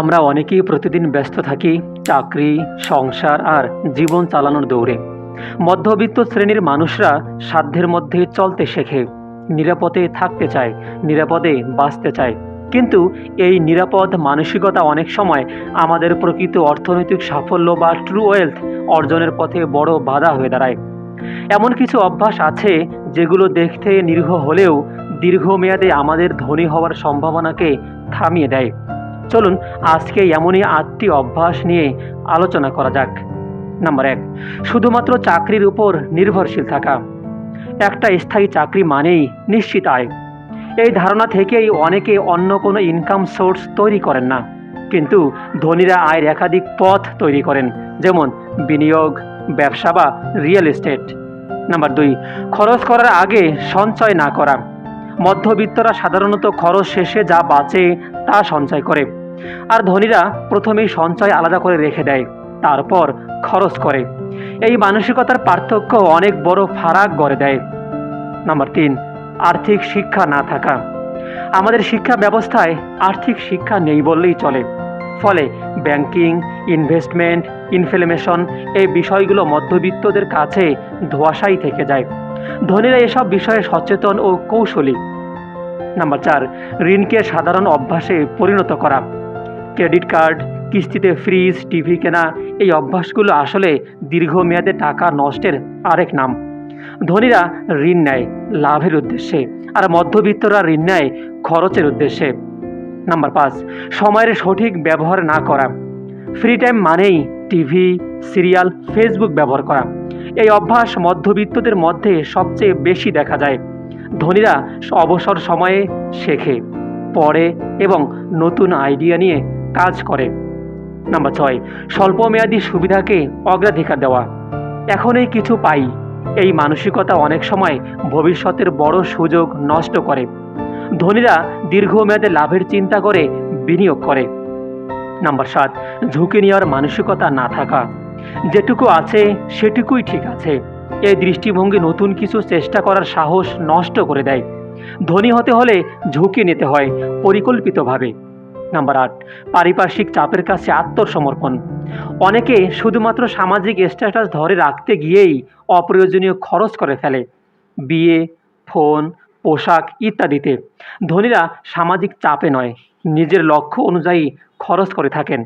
আমরা অনেকেই প্রতিদিন ব্যস্ত থাকি চাকরি, সংসার আর জীবন চালানোর দৌড়ে। মধ্যবিত্ত শ্রেণির মানুষরা সাধ্যের মধ্যে চলতে শেখে, নিরাপদে থাকতে চায়, নিরাপদে বাঁচতে চায়। কিন্তু এই নিরাপদ মানসিকতা অনেক সময় আমাদের প্রকৃত অর্থনৈতিক সাফল্য বা ট্রু ওয়েলথ অর্জনের পথে বড় বাধা হয়ে দাঁড়ায়। এমন কিছু অভ্যাস আছে যেগুলো দেখতে নিরীহ হলেও দীর্ঘমেয়াদে আমাদের ধনী হওয়ার সম্ভাবনাকে থামিয়ে দেয়। চলুন, আজকে এমনই আটটি অভ্যাস নিয়ে আলোচনা করা যাক। নাম্বার এক, শুধুমাত্র চাকরির উপর নির্ভরশীল থাকা। একটা স্থায়ী চাকরি মানেই নিশ্চিত আয়। এই ধারণা থেকেই অনেকে অন্য কোনো ইনকাম সোর্স তৈরি করেন না। কিন্তু ধনীরা আয়ের একাধিক পথ তৈরি করেন, যেমন বিনিয়োগ, ব্যবসা বা রিয়েল এস্টেট নাম্বার দুই, খরচ করার আগে সঞ্চয় না করা। মধ্যবিত্তরা সাধারণত খরচ শেষে যা বাঁচে তা সঞ্চয় করে। আর ধনীরা প্রথমেই সঞ্চয় আলাদা করে রেখে দেয়, তারপর খরচ করে। এই মানসিকতার পার্থক্য অনেক বড় ফারাক গড়ে দেয়। নাম্বার তিন, আর্থিক শিক্ষা না থাকা। আমাদের শিক্ষা ব্যবস্থায় আর্থিক শিক্ষা নেই বললেই চলে। ফলে ব্যাংকিং, ইনভেস্টমেন্ট, ইনফ্লেমেশন এই বিষয়গুলো মধ্যবিত্তদের কাছে ধোয়াশাই থেকে যায়। ধনীরা এসব বিষয়ে সচেতন ও কৌশলী। নাম্বার চার, ঋণকে সাধারণ অভ্যাসে পরিণত করা। ক্রেডিট কার্ড, কিস্তিতে ফ্রিজ, টিভি কেনা, এই অভ্যাসগুলো আসলে দীর্ঘমেয়াদে টাকা নষ্টের আরেক নাম। ধনীরা ঋণ নেয় লাভের উদ্দেশ্যে আর মধ্যবিত্তরা ঋণ নেয় খরচের উদ্দেশ্যে। নাম্বার পাঁচ, সময়ের সঠিক ব্যবহার না করা। ফ্রি টাইম মানেই টিভি, সিরিয়াল, ফেসবুক ব্যবহার করা। এই অভ্যাস মধ্যবিত্তদের মধ্যে সবচেয়ে বেশি দেখা যায়। ধনীরা অবসর সময়ে শেখে, পড়ে এবং নতুন আইডিয়া নিয়ে কাজ করে। নাম্বার ছয়, স্বল্পমেয়াদী সুবিধাকে অগ্রাধিকার দেওয়া। এখনই কিছু পাই। এই মানসিকতা অনেক সময় ভবিষ্যতের বড় সুযোগ নষ্ট করে। ধনীরা দীর্ঘমেয়াদে লাভের চিন্তা করে বিনিয়োগ করে। নাম্বার সাত, ঝুঁকি নেওয়ার মানসিকতা না থাকা। যেটুকু আছে, সেটুকুই ঠিক আছে। এই দৃষ্টিভঙ্গি নতুন কিছু চেষ্টা করার সাহস নষ্ট করে দেয়। ধনী হতে হলে ঝুঁকি নিতে হয়, পরিকল্পিতভাবে। নাম্বার আট, পারিপার্শ্বিক চাপের কাছে আত্মসমর্পণ। অনেকে শুধুমাত্র সামাজিক স্ট্যাটাস ধরে রাখতে গিয়েই অপ্রয়োজনীয় খরচ করে ফেলে। বিয়ে, ফোন, পোশাক ইত্যাদিতে। ধনীরা সামাজিক চাপে নয়, নিজের লক্ষ্য অনুযায়ী খরচ করে থাকেন।